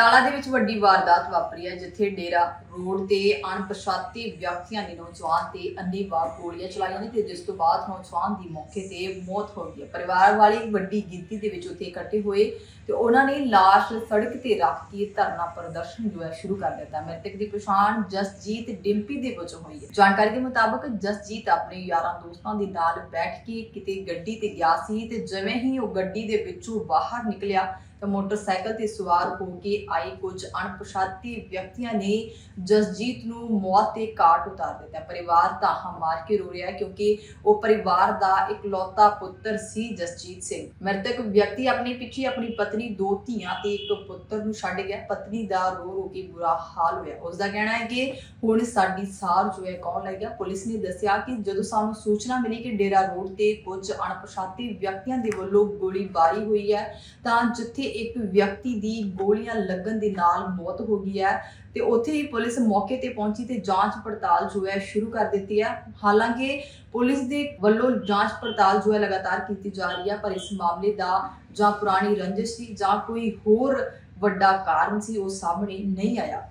ਬਟਾਲਾ ਦੇ ਵਿੱਚ ਵੱਡੀ ਵਾਰਦਾਤ ਵਾਪਰੀ ਹੈ, ਜਿੱਥੇ ਡੇਰਾ ਰੋਡ ਤੇ ਅਣਪਛਾਤੇ ਵਿਅਕਤੀਆਂ ਨੇ ਨੌਜਵਾਨ ਤੇ ਅੰਨ੍ਹੇਵਾਹ ਗੋਲੀਆਂ ਚਲਾਈਆਂ ਨੇ ਤੇ ਜਿਸ ਤੋਂ ਬਾਅਦ ਨੌਜਵਾਨ ਦੀ ਮੌਕੇ ਤੇ ਮੌਤ ਹੋ ਗਈ ਹੈ। ਪਰਿਵਾਰ ਵਾਲੇ ਵੱਡੀ ਗਿਣਤੀ ਦੇ ਵਿੱਚ ਉੱਥੇ ਇਕੱਠੇ ਹੋਏ ਤੇ ਉਹਨਾਂ ਨੇ ਲਾਸ਼ ਸੜਕ ਤੇ ਰੱਖ ਕੇ ਧਰਨਾ ਪ੍ਰਦਰਸ਼ਨ ਜੋ ਹੈ ਸ਼ੁਰੂ ਕਰ ਦਿੱਤਾ। ਮ੍ਰਿਤਕ ਦੀ ਪਛਾਣ ਜਸਜੀਤ ਡਿੰਪੀ ਦੇ ਵਜੋਂ ਹੋਈ ਹੈ। ਜਾਣਕਾਰੀ ਦੇ ਮੁਤਾਬਕ ਜਸਜੀਤ ਆਪਣੇ ਯਾਰਾਂ ਦੋਸਤਾਂ ਦੇ ਨਾਲ ਬੈਠ ਕੇ ਕਿਤੇ ਗੱਡੀ ਤੇ ਗਿਆ ਸੀ ਤੇ ਜਿਵੇਂ ਹੀ ਉਹ ਗੱਡੀ ਦੇ ਵਿੱਚੋਂ ਬਾਹਰ ਨਿਕਲਿਆ ਤਾਂ ਮੋਟਰਸਾਈਕਲ ਤੇ ਸਵਾਰ ਹੋ ਕੇ ਆਏ ਕੁਝ ਅਣਪਛਾਤੇ ਵਿਅਕਤੀਆਂ ਨੇ ਜਸਜੀਤ ਨੂੰ ਮੌਤ ਦੇ ਘਾਟ ਉਤਾਰ ਦਿੱਤਾ। ਪਰਿਵਾਰ ਤਾਂ ਮਾਰ ਕੇ ਰੋ ਰਿਹਾ ਕਿਉਂਕਿ ਉਹ ਪਰਿਵਾਰ ਦਾ ਇਕਲੌਤਾ ਪੁੱਤਰ ਸੀ ਜਸਜੀਤ ਸਿੰਘ। ਮ੍ਰਿਤਕ ਵਿਅਕਤੀ ਆਪਣੇ ਪਿੱਛੇ ਆਪਣੀ ਪਤਨੀ, ਦੋ ਧੀਆਂ ਤੇ ਇੱਕ ਪੁੱਤਰ ਨੂੰ ਛੱਡ ਗਿਆ। ਪਤਨੀ ਦਾ ਰੋ ਰੋ ਕੇ ਬੁਰਾ ਹਾਲ ਹੋਇਆ। ਉਸ ਦਾ ਕਹਿਣਾ ਹੈ ਕਿ ਹੁਣ ਸਾਡੀ ਸਾਰ ਜੋ ਹੈ ਕੌਣ ਲੈ ਗਿਆ? ਪੁਲਿਸ ਨੇ ਦੱਸਿਆ ਕਿ ਜਦੋਂ ਸਾਨੂੰ ਸੂਚਨਾ ਮਿਲੀ ਕਿ ਡੇਰਾ ਰੋਡ ਤੇ ਕੁਝ ਅਣਪਛਾਤੇ ਵਿਅਕਤੀਆਂ ਦੇ ਵੱਲੋਂ ਗੋਲੀਬਾਰੀ ਹੋਈ ਹੈ, ਤਾਂ ਜਿੱਥੇ ਇੱਕ ਵਿਅਕਤੀ ਦੀ ਗੋਲੀਆਂ ਲੱਗਣ ਦੇ ਨਾਲ ਮੌਤ ਹੋ ਗਈ ਹੈ ਤੇ ਉੱਥੇ ਹੀ ਪੁਲਿਸ ਮੌਕੇ ਤੇ ਪਹੁੰਚੀ ਤੇ ਜਾਂਚ ਪੜਤਾਲ ਜੋ ਹੈ ਸ਼ੁਰੂ ਕਰ ਦਿੱਤੀ ਹੈ। ਹਾਲਾਂਕਿ ਪੁਲਿਸ ਦੇ ਵੱਲੋਂ ਜਾਂਚ ਪੜਤਾਲ ਜੋ ਹੈ ਲਗਾਤਾਰ ਕੀਤੀ ਜਾ ਰਹੀ ਹੈ, ਪਰ ਇਸ ਮਾਮਲੇ ਦਾ ਜਾਂ ਪੁਰਾਣੀ ਰੰਜਿਸ਼ ਸੀ ਜਾਂ ਕੋਈ ਹੋਰ ਵੱਡਾ ਕਾਰਨ ਸੀ ਉਹ ਸਾਹਮਣੇ ਨਹੀਂ ਆਇਆ।